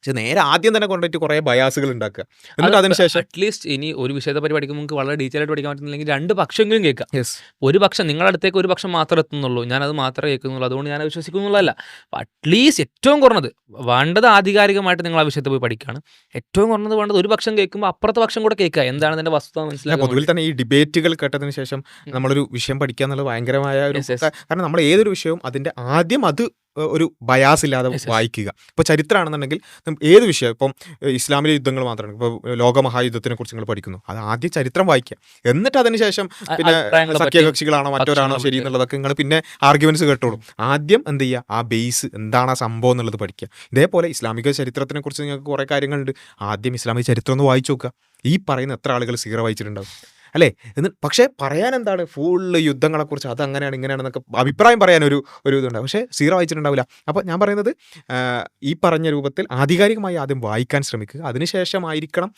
പക്ഷെ നേരെ ആദ്യം തന്നെ കൊണ്ടുപോയിട്ട് കുറേ ബയാസുകൾ ഉണ്ടാക്കുക എന്നിട്ട് അതിനുശേഷം അറ്റ്ലീസ്റ്റ് ഇനി ഒരു വിഷയത്തെ പറ്റി പഠിക്കുമ്പോൾ നമുക്ക് വളരെ ഡീറ്റെയിൽ ആയിട്ട് പഠിക്കാൻ പറ്റുന്നില്ലെങ്കിൽ രണ്ട് പക്ഷമെങ്കിലും കേൾക്കാം. യെസ് ഒരു പക്ഷം നിങ്ങളുടെ അടുത്തേക്ക് ഒരു പക്ഷം മാത്രമേ എത്തുന്നുള്ളൂ. ഞാനത് മാത്രമേ കേൾക്കുന്നുള്ളൂ. അതുകൊണ്ട് ഞാൻ വിശ്വസിക്കുന്നുള്ളതല്ല. അറ്റ്ലീസ്റ്റ് ഏറ്റവും കുറഞ്ഞത് വേണ്ടത് ആധികാരികമായിട്ട് നിങ്ങൾ ആ വിഷയത്തെ പോയി പഠിക്കുകയാണ്. ഏറ്റവും കുറഞ്ഞത് വേണ്ടത് ഒരു പക്ഷം കേൾക്കുമ്പോൾ അപ്പുറത്തെ പക്ഷം കൂടെ കേൾക്കുക. എന്താണ് ഇതിന്റെ വസ്തുത മനസ്സിലാക്കുക. പൊതുവിൽ തന്നെ ഈ ഡിബേറ്റുകൾ കേട്ടതിന് ശേഷം. നമ്മളൊരു വിഷയം പഠിക്കുക എന്നുള്ളത് ഭയങ്കരമായ ഒരു കാരണം നമ്മൾ ഏതൊരു വിഷയവും അതിന്റെ ആദ്യം അത് ഒരു ബയാസ് ഇല്ലാതെ. വായിക്കുക. ഇപ്പോൾ ചരിത്രമാണെന്നുണ്ടെങ്കിൽ ഏത് വിഷയം ഇപ്പം ഇസ്ലാമിലെ യുദ്ധങ്ങൾ മാത്രമാണ്. ഇപ്പോൾ ലോകമഹായുദ്ധത്തിനെ കുറിച്ച് നിങ്ങൾ പഠിക്കുന്നു. അത് ആദ്യം ചരിത്രം വായിക്കുക. എന്നിട്ട് അതിനുശേഷം പിന്നെ സഖ്യകക്ഷികളാണോ മറ്റൊരാണോ ശരി എന്നുള്ളതൊക്കെ നിങ്ങൾ പിന്നെ ആർഗ്യുമെന്റ്സ് കേട്ടോളൂ. ആദ്യം എന്ത് ചെയ്യുക? ആ ബേസ് എന്താണ് ആ സംഭവം എന്നുള്ളത് പഠിക്കുക. ഇതേപോലെ ഇസ്ലാമിക ചരിത്രത്തിനെ കുറിച്ച് നിങ്ങൾക്ക് കുറേ കാര്യങ്ങളുണ്ട്. ആദ്യം ഇസ്ലാമിക ചരിത്രം ഒന്ന് വായിച്ചു നോക്കുക. ഈ പറയുന്ന എത്ര ആളുകൾ സീറ വായിച്ചിട്ടുണ്ടാവും? അല്ലേ? എന്ന് പക്ഷേ പറയാൻ എന്താണ് ഫുള്ള് യുദ്ധങ്ങളെക്കുറിച്ച് അത് അങ്ങനെയാണ് ഇങ്ങനെയാണെന്നൊക്കെ അഭിപ്രായം പറയാൻ ഒരു ഒരു ഇതുണ്ടാവും പക്ഷേ സീറോ വായിച്ചിട്ടുണ്ടാവില്ല. അപ്പോൾ ഞാൻ പറയുന്നത് ഈ പറഞ്ഞ രൂപത്തിൽ ആധികാരികമായി ആദ്യം വായിക്കാൻ ശ്രമിക്കുക. അതിനുശേഷമായിരിക്കണം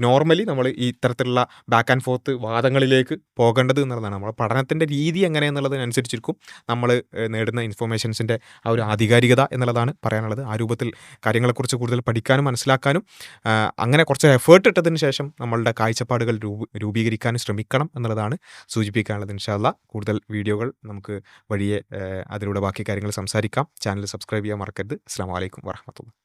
നോർമലി നമ്മൾ ഈ ഇത്തരത്തിലുള്ള ബാക്ക് ആൻഡ് ഫോർത്ത് വാദങ്ങളിലേക്ക് പോകേണ്ടത് എന്നുള്ളതാണ്. നമ്മുടെ പഠനത്തിന്റെ രീതി എങ്ങനെയെന്നുള്ളതിനനുസരിച്ചിരിക്കും നമ്മൾ നേടുന്ന ഇൻഫർമേഷൻസിന്റെ ആ ഒരു ആധികാരികത എന്നുള്ളതാണ് പറയാനുള്ളത്. ആ രൂപത്തിൽ കാര്യങ്ങളെക്കുറിച്ച് കൂടുതൽ പഠിക്കാനും മനസ്സിലാക്കാനും അങ്ങനെ കുറച്ച് എഫേർട്ട് ഇട്ടതിന് ശേഷം നമ്മളുടെ കാഴ്ചപ്പാടുകൾ രൂപ രൂപീകരിക്കാനും ശ്രമിക്കണം എന്നുള്ളതാണ് സൂചിപ്പിക്കാനുള്ളത്. ഇൻഷാല്ല കൂടുതൽ വീഡിയോകൾ നമുക്ക് വഴിയെ അതിലൂടെ ബാക്കി കാര്യങ്ങൾ സംസാരിക്കാം. ചാനൽ സബ്സ്ക്രൈബ് ചെയ്യാൻ മറക്കരുത്. അസ്സാം വലൈക്കും വാഹമത്തുള്ള